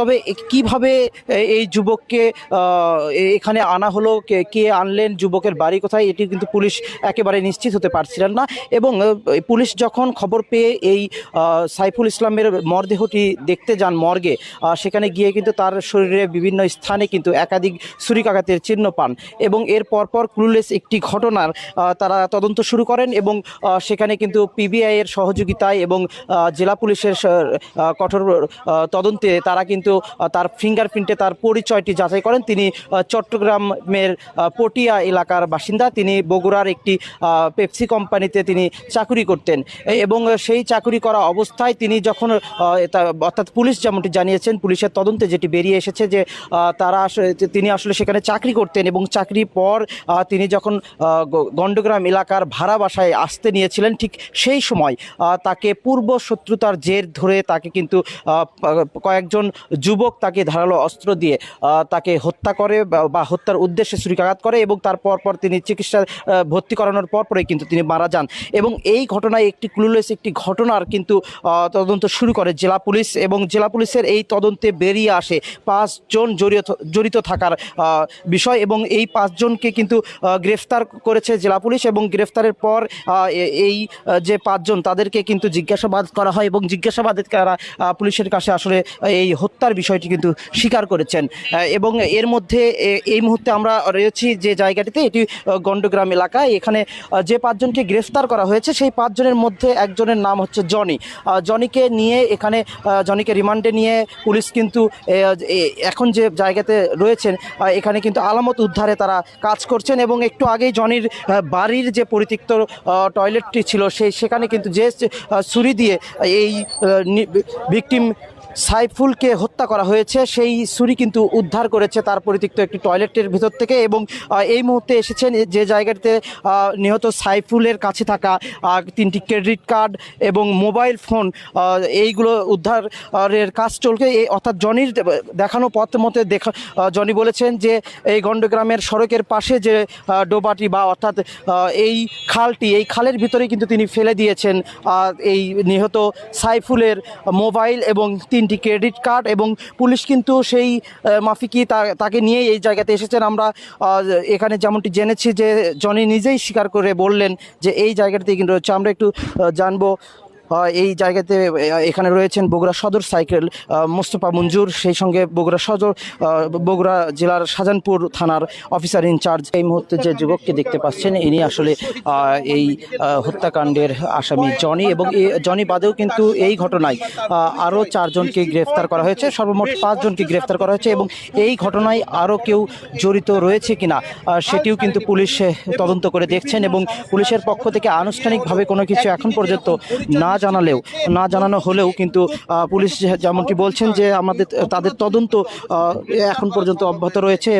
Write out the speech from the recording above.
তবে কীভাবে এই যুবককে এখানে আনা হলো? কে আনলেন যুবকের বাড়ি কোথায়? এটি কিন্তু পুলিশ একেবারে নিশ্চিত হতে পারছিলেন না। এবং পুলিশ যখন খবর পেয়ে এই সাইফুল ইসলামের মরদেহটি দেখতে যান মর্গে সেখানে গিয়ে কিন্তু তার শরীরে বিভিন্ন স্থানে কিন্তু একাধিক ছুরিকাঘাতের চিহ্ন পান। এবং এর পরপর ক্লুলেস একটি ঘটনার তারা তদন্ত শুরু করেন এবং সেখানে কিন্তু পিবিআই এর সহযোগিতায় এবং জেলা পুলিশের কঠোর তদন্তে তারা কিন্তু আহ, তার ফিঙ্গারপ্রিন্টে তার পরিচয়টি যাচাই করেন। তিনি চট্টগ্রামের পটিয়া এলাকার বাসিন্দা। তিনি বগুড়ার একটি পেপসি কোম্পানিতে তিনি চাকুরি করতেন। এবং সেই চাকুরি করা অবস্থায় তিনি যখন অর্থাৎ পুলিশ যেমনটি জানিয়েছেন পুলিশের তদন্তে যেটি বেরিয়ে এসেছে যে তারা তিনি আসলে সেখানে চাকরি করতেন এবং চাকরি পর তিনি যখন গণ্ডগ্রাম এলাকার ভাড়া বাসায় আসতে নিয়েছিলেন ঠিক সেই সময় তাকে পূর্ব শত্রুতার জের ধরে তাকে কিন্তু কয়েকজন যুবক তাকে ধারালো অস্ত্র দিয়ে তাকে হত্যা করে বা- হত্যার উদ্দেশ্যে ছুরিকাঘাত করে এবং তারপর পর তিনি চিকিৎসা ভর্তি করানোর পর পরে কিন্তু তিনি মারা যান। এবং এই ঘটনায় একটি ক্লুলেস একটি ঘটনার কিন্তু তদন্ত শুরু করে জেলা পুলিশ এবং জেলা পুলিশের এই তদন্তে বেরিয়ে আসে পাঁচজন জড়িত জড়িত থাকার বিষয় এবং এই পাঁচজনকে কিন্তু গ্রেফতার করেছে জেলা পুলিশ এবং গ্রেফতারের পর এই যে পাঁচজন তাদেরকে কিন্তু জিজ্ঞাসাবাদ করা হয় এবং জিজ্ঞাসাবাদে তারা পুলিশের কাছে আসলে এই হত্যার বিষয়টি কিন্তু স্বীকার করেছেন। এবং এর মধ্যে এই মুহূর্তে আমরা রয়েছি যে জায়গাটিতে এটি গণ্ডগ্রাম এলাকা এখানে যে পাঁচজনকে গ্রেফতার করা হয়েছে সেই পাঁচজনের মধ্যে একজনের নাম হচ্ছে জনি। জনিকে নিয়ে এখানে জনিকে রিমান্ডে নিয়ে পুলিশ কিন্তু এখন যে জায়গাতে রয়েছেন এখানে কিন্তু আলামত উদ্ধারে তারা কাজ করছেন এবং একটু আগেই জনির বাড়ির যে পরিত্যক্ত আহ, টয়লেটটি ছিল সেই সেখানে কিন্তু যে ছুরি দিয়ে এই ভিকটিম সাইফুলকে হত্যা করা হয়েছে। সেই ছুরি কিন্তু উদ্ধার করেছে তার পরিতিক্ত একটি টয়লেটের ভিতর থেকে এবং এই মুহূর্তে এসেছেন যে জায়গাটিতে নিহত সাইফুলের কাছে থাকা তিনটি ক্রেডিট কার্ড এবং মোবাইল ফোন এইগুলো উদ্ধারের কাজ চলছে। এই অর্থাৎ জনির দেখানো পথ মতে দেখা জনি বলেছেন যে এই গণ্ডগ্রামের সড়কের পাশে যে ডোবাটি বা অর্থাৎ এই খালটি, এই খালের ভিতরে কিন্তু তিনি ফেলে দিয়েছেন এই নিহত সাইফুলের মোবাইল এবং তিনটি ক্রেডিট কার্ড এবং পুলিশ কিন্তু সেই মাফিকি তাকে নিয়ে এই জায়গাতে এসেছেন। আমরা এখানে যেমনটি জেনেছি যে জনি নিজেই স্বীকার করে বললেন যে এই জায়গাটাতে কিন্তু রয়েছে। আমরা একটু জানব এই জায়গাতে এখানে রয়েছেন বগুড়া সদর সাইকেল মোস্তফা মঞ্জুর, সেই সঙ্গে বগুড়া সদর বগুড়া জেলার শাহজাহানপুর থানার অফিসার ইনচার্জ। এই মুহূর্তে যে যুবককে দেখতে পাচ্ছেন, ইনি আসলে এই হত্যাকাণ্ডের আসামি জনি এবং জনি বাদেও কিন্তু এই ঘটনায় আরও চারজনকে গ্রেফতার করা হয়েছে, সর্বমোট পাঁচজনকে গ্রেফতার করা হয়েছে এবং এই ঘটনায় আরও কেউ জড়িত রয়েছে কিনা সেটিও কিন্তু পুলিশ তদন্ত করে দেখছেন এবং পুলিশের পক্ষ থেকে আনুষ্ঠানিকভাবে কোনো কিছু এখন পর্যন্ত না জানালেও, না জানানো হলেও কিন্তু পুলিশ যেমনটি বলছেন যে আমাদের, তাদের তদন্ত এখন পর্যন্ত অব্যাহত রয়েছে।